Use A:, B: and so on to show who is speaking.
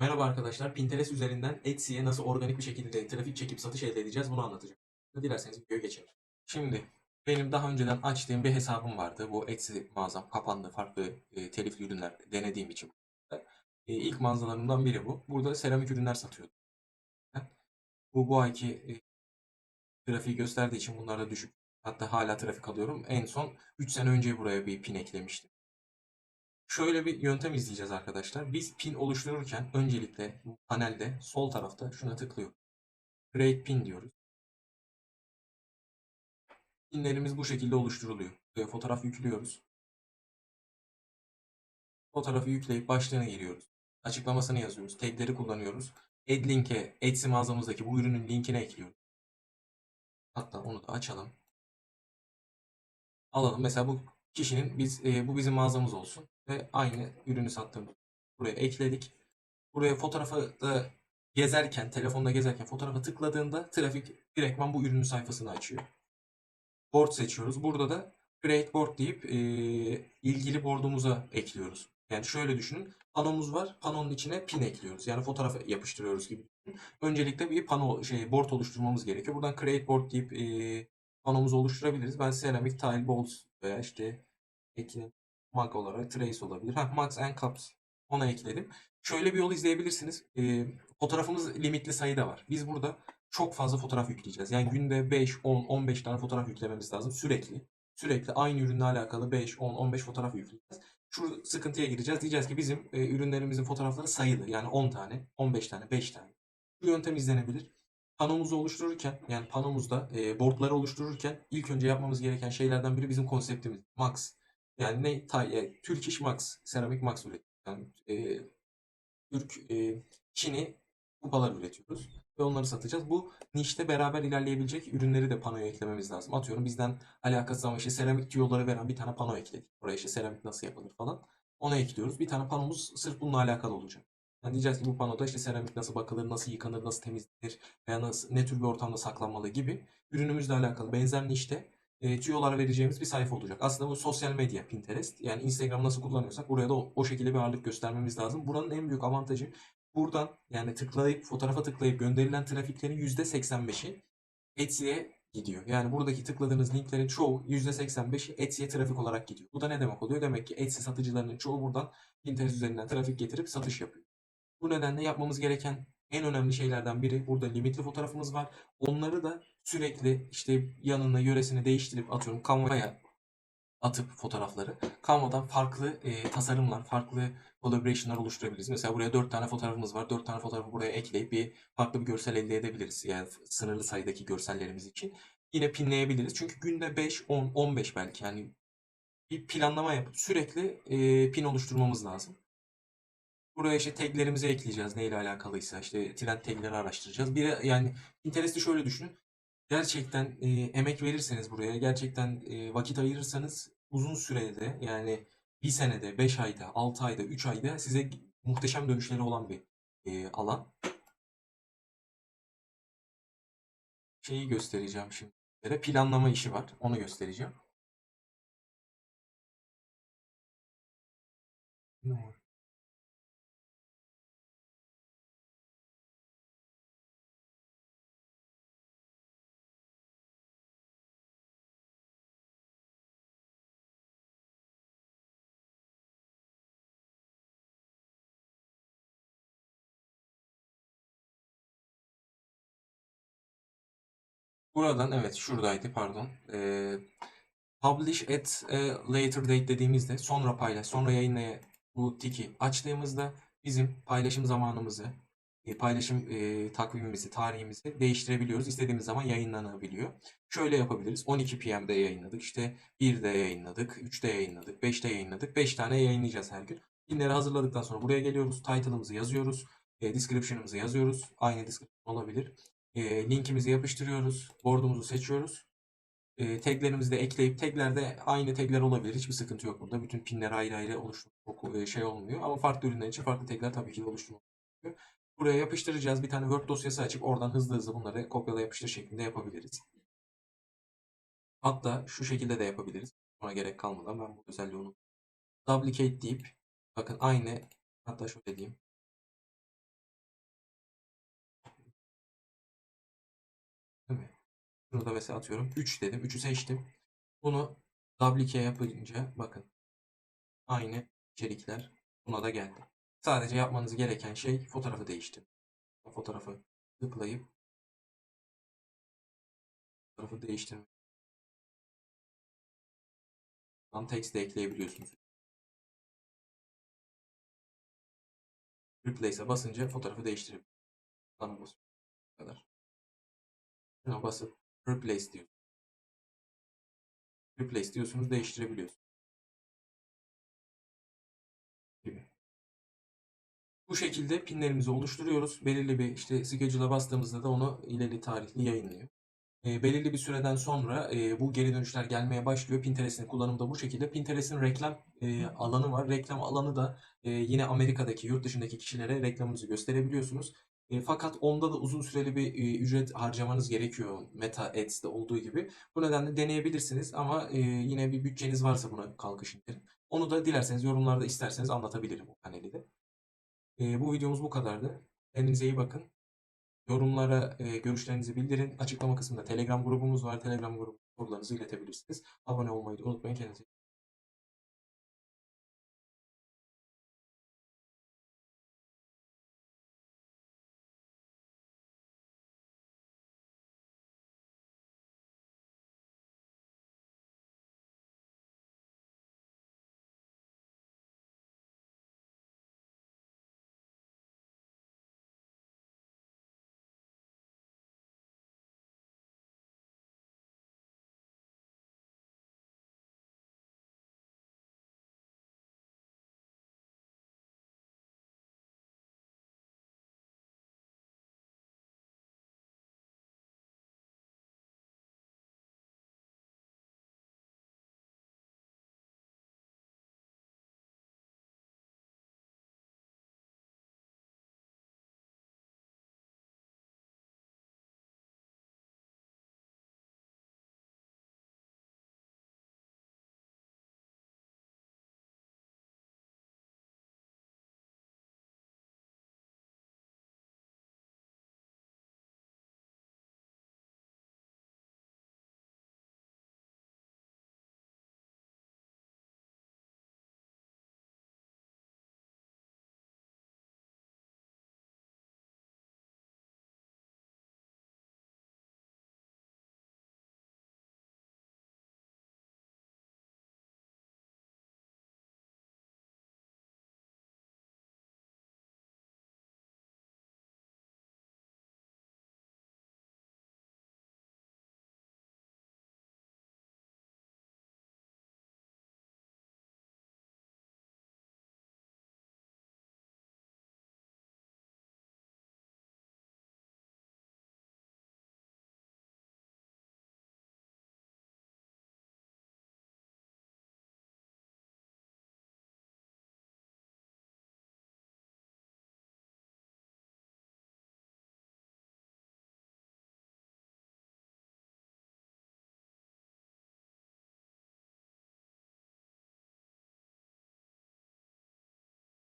A: Merhaba arkadaşlar. Pinterest üzerinden Etsy'ye nasıl organik bir şekilde trafik çekip satış elde edeceğiz bunu anlatacağım. Dilerseniz videoya geçelim. Şimdi benim daha önceden açtığım bir hesabım vardı. Bu Etsy mağazam kapandı. Farklı e, telifli ürünler denediğim için. E, ilk mağazalarımdan biri bu. Burada seramik ürünler satıyordum. Bu bu ayki e, trafiği gösterdiği için bunlarda düşük. Hatta hala trafik alıyorum. En son 3 sene önce buraya bir pin eklemiştim. Şöyle bir yöntem izleyeceğiz arkadaşlar. Biz pin oluştururken öncelikle panelde sol tarafta şuna tıklıyor. Create pin diyoruz. Pinlerimiz bu şekilde oluşturuluyor. Fotoğraf yüklüyoruz. Fotoğrafı yükleyip başlığına giriyoruz. Açıklamasını yazıyoruz. Tagleri kullanıyoruz. Add link'e Etsy mağazamızdaki bu ürünün linkine ekliyoruz. Hatta onu da açalım. Alalım. Mesela bu kişinin biz e, bu bizim mağazamız olsun ve aynı ürünü sattığımız buraya ekledik. Buraya fotoğrafı da gezerken, telefonda gezerken fotoğrafa tıkladığında trafik direktman bu ürünün sayfasını açıyor. Board seçiyoruz. Burada da create board deyip e, ilgili board'umuza ekliyoruz. Yani şöyle düşünün. Panomuz var. Panonun içine pin ekliyoruz. Yani fotoğraf yapıştırıyoruz gibi. Öncelikle bir pano şey board oluşturmamız gerekiyor. Buradan create board deyip e, panomuzu oluşturabiliriz. Ben ceramic tile balls veya işte ekledim. Mag olarak trace olabilir. Ha, max and caps. Ona ekledim. Şöyle bir yol izleyebilirsiniz. E, fotoğrafımız limitli sayıda var. Biz burada çok fazla fotoğraf yükleyeceğiz. Yani günde 5, 10, 15 tane fotoğraf yüklememiz lazım sürekli. Sürekli aynı ürünle alakalı 5, 10, 15 fotoğraf yükleyeceğiz. Şu sıkıntıya gireceğiz. Diyeceğiz ki bizim e, ürünlerimizin fotoğrafları sayılı. Yani 10 tane, 15 tane, 5 tane. Bu yöntem izlenebilir. Panomuzu oluştururken yani panomuzda e, boardları oluştururken ilk önce yapmamız gereken şeylerden biri bizim konseptimiz. Max. Yani ne? Ta, e, Türk Max. Seramik Max üretiyoruz. Yani, e, Türk e, Çin'i kupalar üretiyoruz ve onları satacağız. Bu nişte beraber ilerleyebilecek ürünleri de panoya eklememiz lazım. Atıyorum bizden alakasız ama işte seramik tüyoları veren bir tane pano ekledik. Oraya işte seramik nasıl yapılır falan. Ona ekliyoruz. Bir tane panomuz sırf bununla alakalı olacak. Yani diyeceğiz ki bu panoda işte seramik nasıl bakılır, nasıl yıkanır, nasıl temizlenir veya nasıl, ne tür bir ortamda saklanmalı gibi ürünümüzle alakalı benzer nişte e, tüyolar vereceğimiz bir sayfa olacak. Aslında bu sosyal medya Pinterest. Yani Instagram nasıl kullanıyorsak buraya da o, o şekilde bir ağırlık göstermemiz lazım. Buranın en büyük avantajı buradan yani tıklayıp fotoğrafa tıklayıp gönderilen trafiklerin %85'i Etsy'ye gidiyor. Yani buradaki tıkladığınız linklerin çoğu %85'i Etsy'ye trafik olarak gidiyor. Bu da ne demek oluyor? Demek ki Etsy satıcılarının çoğu buradan Pinterest üzerinden trafik getirip satış yapıyor. Bu nedenle yapmamız gereken en önemli şeylerden biri burada limitli fotoğrafımız var. Onları da sürekli işte yanına yöresini değiştirip atıyorum Canva'ya atıp fotoğrafları Canva'dan farklı e, tasarımlar, farklı collaboration'lar oluşturabiliriz. Mesela buraya 4 tane fotoğrafımız var. 4 tane fotoğrafı buraya ekleyip bir farklı bir görsel elde edebiliriz. Yani sınırlı sayıdaki görsellerimiz için. Yine pinleyebiliriz. Çünkü günde 5, 10, 15 belki yani bir planlama yapıp sürekli e, pin oluşturmamız lazım. Buraya işte taglerimizi ekleyeceğiz neyle alakalıysa. işte trend tagleri araştıracağız. Bir yani Pinterest'i şöyle düşünün. Gerçekten e, emek verirseniz buraya, gerçekten e, vakit ayırırsanız uzun sürede yani bir senede, 5 ayda, 6 ayda, 3 ayda size muhteşem dönüşleri olan bir e, alan. Şeyi göstereceğim şimdi. Planlama işi var. Onu göstereceğim. Buradan evet şuradaydı pardon. Ee, publish at later date dediğimizde sonra paylaş, sonra yayınlaya bu tiki açtığımızda bizim paylaşım zamanımızı, e, paylaşım e, takvimimizi, tarihimizi değiştirebiliyoruz. İstediğimiz zaman yayınlanabiliyor. Şöyle yapabiliriz. 12 PM'de yayınladık. işte 1'de yayınladık, 3'te yayınladık, 5'te yayınladık. 5 tane yayınlayacağız her gün. Pinleri hazırladıktan sonra buraya geliyoruz. Title'ımızı yazıyoruz. E, description'ımızı yazıyoruz. Aynı description olabilir. E, linkimizi yapıştırıyoruz. Board'umuzu seçiyoruz. E, taglerimizi de ekleyip taglerde aynı tagler olabilir. Hiçbir sıkıntı yok burada. Bütün pinler ayrı ayrı oluşturmak e, şey olmuyor. Ama farklı ürünler için farklı tagler tabii ki de oluşturmak. Buraya yapıştıracağız. Bir tane Word dosyası açıp oradan hızlı hızlı bunları kopyala yapıştır şeklinde yapabiliriz. Hatta şu şekilde de yapabiliriz. Buna gerek kalmadan ben bu özelliği unuttum. Duplicate deyip bakın aynı hatta şöyle diyeyim. Bunu da mesela atıyorum 3 dedim. 3'ü seçtim. Bunu duplike yapınca bakın aynı içerikler buna da geldi. Sadece yapmanız gereken şey fotoğrafı değiştir. Fotoğrafı tıklayıp fotoğrafı değiştirmek. Tam text de ekleyebiliyorsunuz. Replace'e basınca fotoğrafı değiştirip basıyor. Bu kadar. Şuna basıp replace diyor. Replace diyorsunuz değiştirebiliyorsunuz. Gibi. Bu şekilde pinlerimizi oluşturuyoruz. Belirli bir işte schedule'a bastığımızda da onu ileri tarihli yayınlıyor. E, belirli bir süreden sonra e, bu geri dönüşler gelmeye başlıyor. Pinterest'in kullanımı da bu şekilde. Pinterest'in reklam e, alanı var. Reklam alanı da e, yine Amerika'daki, yurt dışındaki kişilere reklamınızı gösterebiliyorsunuz. E, fakat onda da uzun süreli bir e, ücret harcamanız gerekiyor. Meta Ads'te olduğu gibi. Bu nedenle deneyebilirsiniz ama e, yine bir bütçeniz varsa buna kalkışın derim. Onu da dilerseniz yorumlarda isterseniz anlatabilirim o paneli de. E, bu videomuz bu kadardı. Kendinize iyi bakın. Yorumlara e, görüşlerinizi bildirin. Açıklama kısmında Telegram grubumuz var. Telegram grubu sorularınızı iletebilirsiniz. Abone olmayı da unutmayın. Kendinize